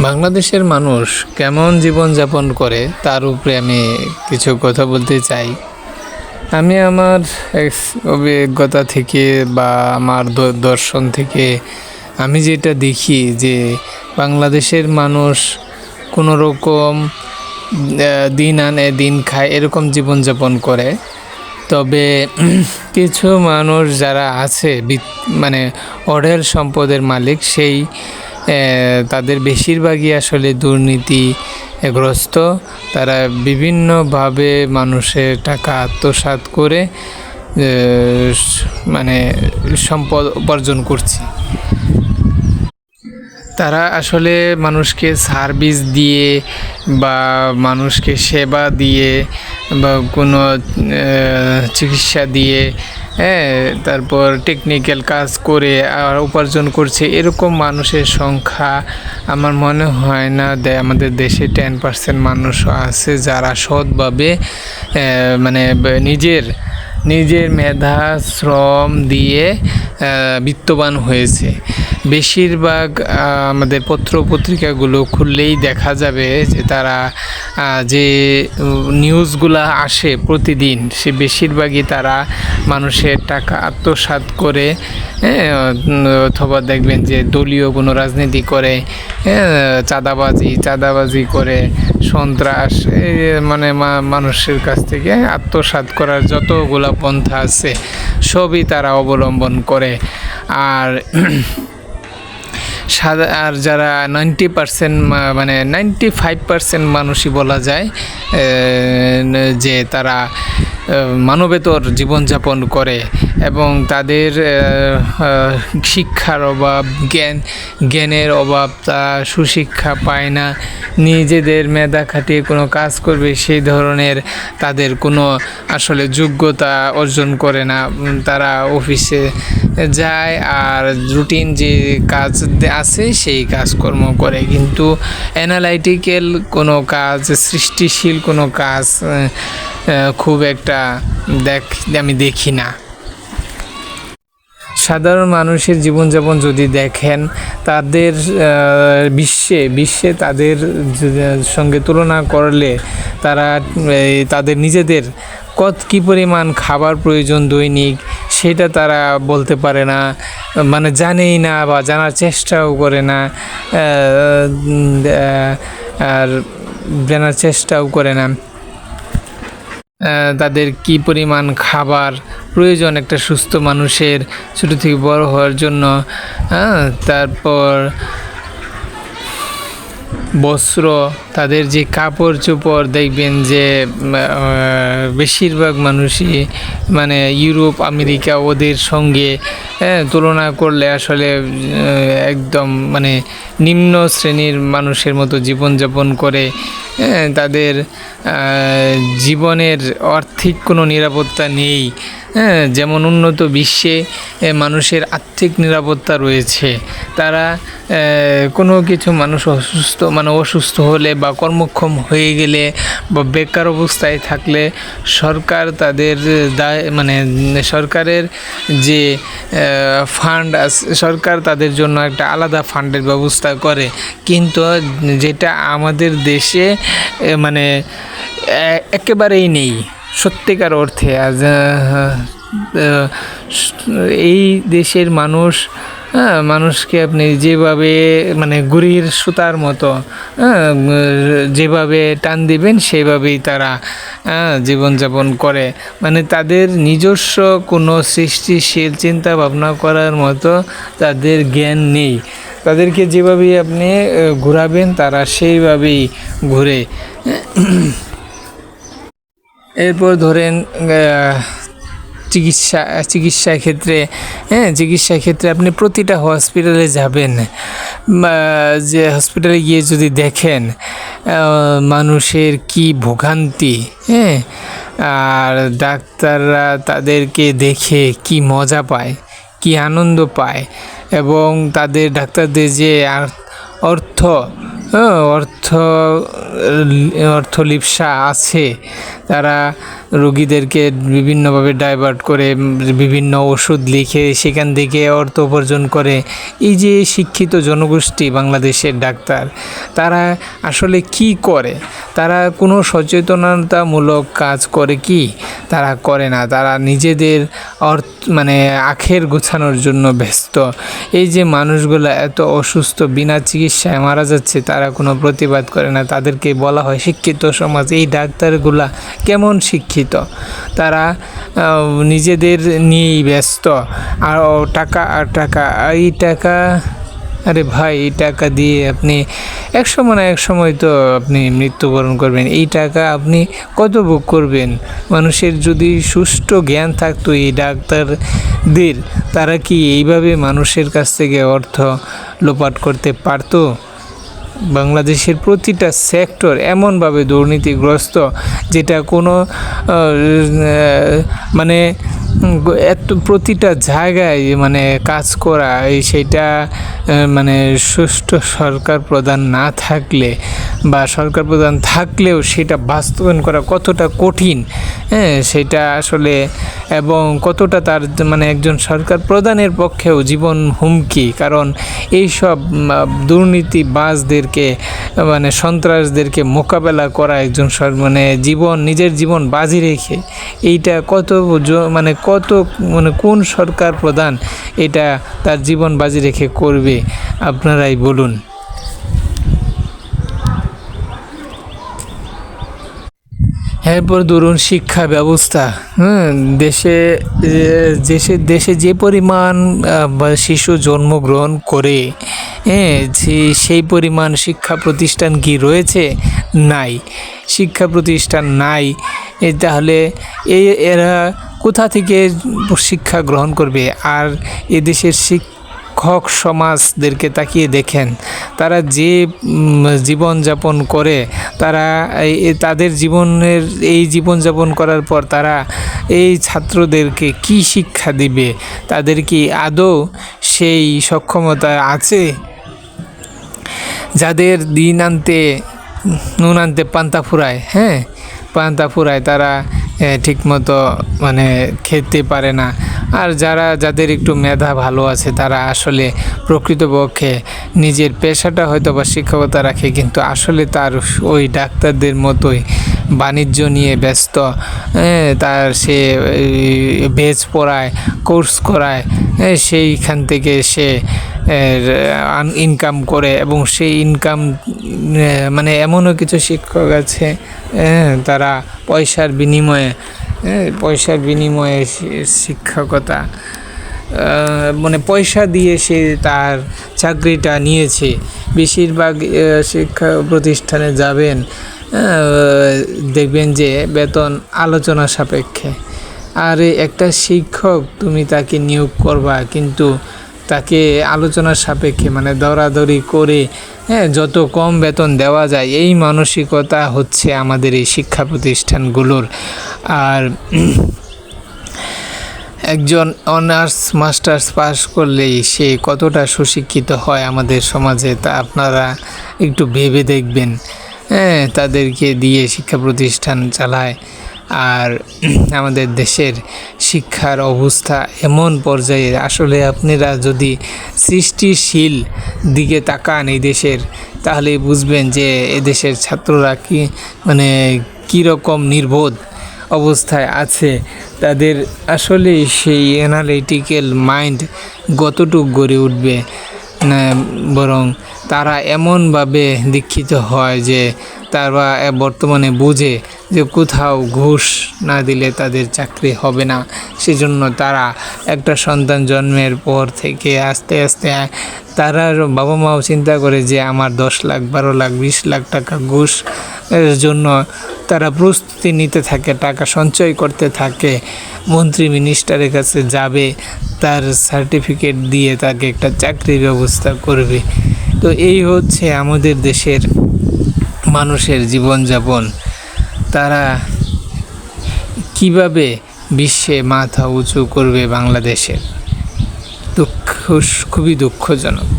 বাংলাদেশের মানুষ কেমন জীবনযাপন করে, তার উপরে আমি কিছু কথা বলতে চাই। আমি আমার অভিজ্ঞতা থেকে বা আমার দর্শন থেকে আমি যেটা দেখি যে বাংলাদেশের মানুষ কোনো রকম দিন আনে, দিন খায় এরকম জীবনযাপন করে। তবে কিছু মানুষ যারা আছে মানে অঢেল সম্পদের মালিক, সেই তাদের বেশিরভাগই আসলে দুর্নীতিগ্রস্ত। তারা বিভিন্নভাবে মানুষের টাকা আত্মসাৎ করে মানে সম্পদ উপার্জন করছে। তারা আসলে মানুষকে সার্ভিস দিয়ে বা মানুষকে সেবা দিয়ে বা কোনো চিকিৎসা দিয়ে হ্যাঁ তারপর টেকনিক্যাল কাজ করে আর উপার্জন করছে, এরকম মানুষের সংখ্যা আমার মনে হয় না আমাদের দেশে টেন পার্সেন্ট মানুষ আছে যারা সৎভাবে মানে নিজের নিজের মেধা, শ্রম দিয়ে বিত্তবান হয়েছে। বেশিরভাগ আমাদের পত্র পত্রিকাগুলো খুললেই দেখা যাবে যে তারা যে নিউজগুলো আসে প্রতিদিন, সে বেশিরভাগই তারা মানুষের টাকা আত্মসাৎ করে অথবা দেখবেন যে দলীয় কোনো রাজনীতি করে চাঁদাবাজি চাঁদাবাজি করে, সন্ত্রাস মানে মানুষের কাছ থেকে আত্মসাৎ করার যতগুলা পন্থা আছে, সবই তারা অবলম্বন করে। আর সাদা আর যারা নাইনটি পার্সেন্ট মানে নাইনটি ফাইভ পার্সেন্ট মানুষই বলা যায় যে তারা মানবেতর জীবনযাপন করে। এবং তাদের শিক্ষার অভাব, জ্ঞান, জ্ঞানের অভাব, তা সুশিক্ষা পায় না। নিজেদের মেধা খাটিয়ে কোনো কাজ করবে সেই ধরনের তাদের কোনো আসলে যোগ্যতা অর্জন করে না। তারা অফিসে যায় আর রুটিন যে কাজ আছে সেই কাজকর্ম করে। কিন্তু অ্যানালাইটিক্যাল কোনো কাজ, সৃষ্টিশীল কোনো কাজ খুব একটা দেখ আমি দেখি না। সাধারণ মানুষের জীবনযাপন যদি দেখেন, তাদের বিশ্বে বিশ্বে তাদের সঙ্গে তুলনা করলে তারা তাদের নিজেদের কত কী পরিমাণ খাবার প্রয়োজন দৈনিক সেটা তারা বলতে পারে না মানে জানেই না বা জানার চেষ্টাও করে না আর জানার চেষ্টাও করে না। তাদের কি পরিমাণ খাবার প্রয়োজন একটা সুস্থ মানুষের ছোট থেকে বড় হওয়ার জন্য? তারপর বস্ত্র, তাদের যে কাপড় চোপড় দেখবেন যে বেশিরভাগ মানুষই মানে ইউরোপ, আমেরিকা ওদের সঙ্গে হ্যাঁ, তুলনা করলে আসলে একদম মানে নিম্ন শ্রেণির মানুষের মতো জীবনযাপন করে হ্যাঁ, তাদের জীবনের আর্থিক কোনো নিরাপত্তা নেই। হ্যাঁ যেমন উন্নত বিশ্বে মানুষের আর্থিক নিরাপত্তা রয়েছে। তারা কোনো কিছু মানুষ অসুস্থ মানে অসুস্থ হলে বা কর্মক্ষম হয়ে গেলে বা বেকার অবস্থায় থাকলে সরকার তাদের দায় মানে সরকারের যে ফান্ড সরকার তাদের জন্য একটা আলাদা ফান্ডের ব্যবস্থা করে। কিন্তু যেটা আমাদের দেশে মানে একেবারেই নেই, সত্যিকার অর্থে। এই দেশের মানুষ হ্যাঁ, মানুষকে আপনি যেভাবে মানে গুড়ির সুতার মতো হ্যাঁ, যেভাবে টান দিবেন সেইভাবেই তারা হ্যাঁ, জীবনযাপন করে। মানে তাদের নিজস্ব কোনো সৃষ্টিশীল চিন্তা ভাবনা করার মতো তাদের জ্ঞান নেই। তাদেরকে যেভাবেই আপনি ঘোরাবেন তারা সেইভাবেই ঘুরে। এরপর ধরেন চিকিৎসা চিকিৎসা ক্ষেত্রে হ্যাঁ চিকিৎসা ক্ষেত্রে আপনি প্রতিটা হসপিটালে যাবেন। যে হসপিটালে গিয়ে যদি দেখেন মানুষের কি ভোগান্তি হ্যাঁ আর ডাক্তাররা তাদেরকে দেখে কি মজা পায় কি আনন্দ পায় এবং তাদের ডাক্তারদের যে অর্থ হ্যাঁ, অর্থ অর্থ লিপসা আছে তারা রোগীদেরকে বিভিন্নভাবে ডাইভার্ট করে বিভিন্ন ওষুধ লিখে সেখান থেকে অর্থ উপার্জন করে। এই যে শিক্ষিত জনগোষ্ঠী বাংলাদেশের ডাক্তার, তারা আসলে কি করে? তারা কোনো সচেতনতামূলক কাজ করে কি? তারা করে না, তারা নিজেদের অর্থ মানে আখের গোছানোর জন্য ব্যস্ত। এই যে মানুষগুলো এত অসুস্থ, বিনা চিকিৎসায় মারা যাচ্ছে, তারা কোনো প্রতিবাদ করে না। তাদেরকে বলা হয় শিক্ষিত সমাজ। এই ডাক্তারগুলা কেমন শিক্ষিত? তারা নিজেদের নিয়েই ব্যস্ত। আর টাকা আর টাকা এই টাকা, আরে ভাই, এই টাকা দিয়ে আপনি এক সময় না এক সময় তো আপনি মৃত্যুবরণ করবেন। এই টাকা আপনি কত ভোগ করবেন? মানুষের যদি সুষ্ঠু জ্ঞান থাকতো এই ডাক্তারদের, তারা কি এইভাবে মানুষের কাছ থেকে অর্থ লোপাট করতে পারতো? বাংলাদেশের প্রতিটা সেক্টর এমনভাবে দুর্নীতিগ্রস্ত যেটা কোনো মানে এত প্রতিটা জায়গায় মানে কাজ করা সেইটা মানে সুষ্ঠু সরকার প্রধান না থাকলে বা সরকার প্রধান থাকলেও সেটা বাস্তবায়ন করা কতটা কঠিন হ্যাঁ সেটা আসলে এবং কতটা তার মানে একজন সরকার প্রধানের পক্ষেও জীবন হুমকি, কারণ এইসব দুর্নীতিবাজদেরকে মানে সন্ত্রাসদেরকে মোকাবেলা করা একজন মানে জীবন, নিজের জীবন বাজি রেখে, এইটা কত মানে কত মানে কোন সরকার প্রধান এটা তার জীবন বাজি রেখে করবে? আপনারাই বলুন। এরপর ধরুন শিক্ষা ব্যবস্থা হ্যাঁ দেশে দেশে দেশে যে পরিমাণ শিশু জন্মগ্রহণ করে হ্যাঁ সেই পরিমাণ শিক্ষা প্রতিষ্ঠান কি রয়েছে? নাই। শিক্ষা প্রতিষ্ঠান নাই। তাহলে এরা কোথা থেকে শিক্ষা গ্রহণ করবে? আর এদেশের শিক্ষা শিক্ষক সমাজদেরকে তাকিয়ে দেখেন। তারা যে জীবনযাপন করে, তারা তাদের জীবনের, এই জীবনযাপন করার পর তারা এই ছাত্রদেরকে কি শিক্ষা দিবে? তাদের কি আদৌ সেই সক্ষমতা আছে? যাদের দিন আনতে, নুন আনতে পান্তা ফুরায় হ্যাঁ? পান্তা ফুরায়, তারা ঠিকমতো মানে খেতে পারে না। আর যারা, যাদের একটু মেধা ভালো আছে, তারা আসলে প্রকৃতপক্ষে নিজের পেশাটা হয়তো বা শিক্ষকতা রাখে, কিন্তু আসলে তার ওই ডাক্তারদের মতোই বাণিজ্য নিয়ে ব্যস্ত তার সে ভেজ পড়ায়, কোর্স করায় সেইখান থেকে সে ইনকাম করে এবং সেই ইনকাম মানে এমনও কিছু শিক্ষক আছে হ্যাঁ, তারা পয়সার বিনিময়ে হ্যাঁ, পয়সার বিনিময়ে শিক্ষকতা মানে পয়সা দিয়ে সে তার চাকরিটা নিয়েছে। বেশিরভাগ শিক্ষা প্রতিষ্ঠানে যাবেন দেখবেন যে বেতন আলোচনা সাপেক্ষে। আর একটা শিক্ষক তুমি তাকে নিয়োগ করবা কিন্তু তাকে আলোচনার সাপেক্ষে মানে দরাদরি করে হ্যাঁ যত কম বেতন দেওয়া যায়, এই মানসিকতা হচ্ছে আমাদের এই শিক্ষা প্রতিষ্ঠানগুলোর। আর একজন অনার্স, মাস্টার্স পাস করলেই সে কতটা সুশিক্ষিত হয় আমাদের সমাজে তা আপনারা একটু ভেবে দেখবেন। হ্যাঁ তাদেরকে দিয়ে শিক্ষা প্রতিষ্ঠান চালায়। আর আমাদের দেশের শিক্ষার অবস্থা এমন পর্যায়ে আসলে আপনারা যদি সৃষ্টিশীল দিকে তাকান এই দেশের, তাহলে বুঝবেন যে এদেশের ছাত্ররা কি মানে কীরকম নির্বোধ অবস্থায় আছে। তাদের আসলে সেই অ্যানালিটিক্যাল মাইন্ড কতটুক গড়ে উঠবে বরং তারা এমনভাবে দীক্ষিত হয় যে তারা বর্তমানে বুঝে যে কোথাও ঘুষ না দিলে তাদের চাকরি হবে না। সেজন্য তারা একটা সন্তান জন্মের পর থেকে আস্তে আস্তে তারা বাবা মাও চিন্তা করে যে আমার দশ লাখ, বারো লাখ, বিশ লাখ টাকা ঘুষ এর জন্য তারা প্রস্তুতি নিতে থাকে, টাকা সঞ্চয় করতে থাকে। মন্ত্রী মিনিস্টারের কাছে যাবে, তার সার্টিফিকেট দিয়ে তাকে একটা চাকরির ব্যবস্থা করবে। তো এই হচ্ছে আমাদের দেশের মানুষের জীবনযাপন তারা কীভাবে বিশ্বে মাথা উঁচু করবে বাংলাদেশের? দুঃখ খুবই দুঃখজনক।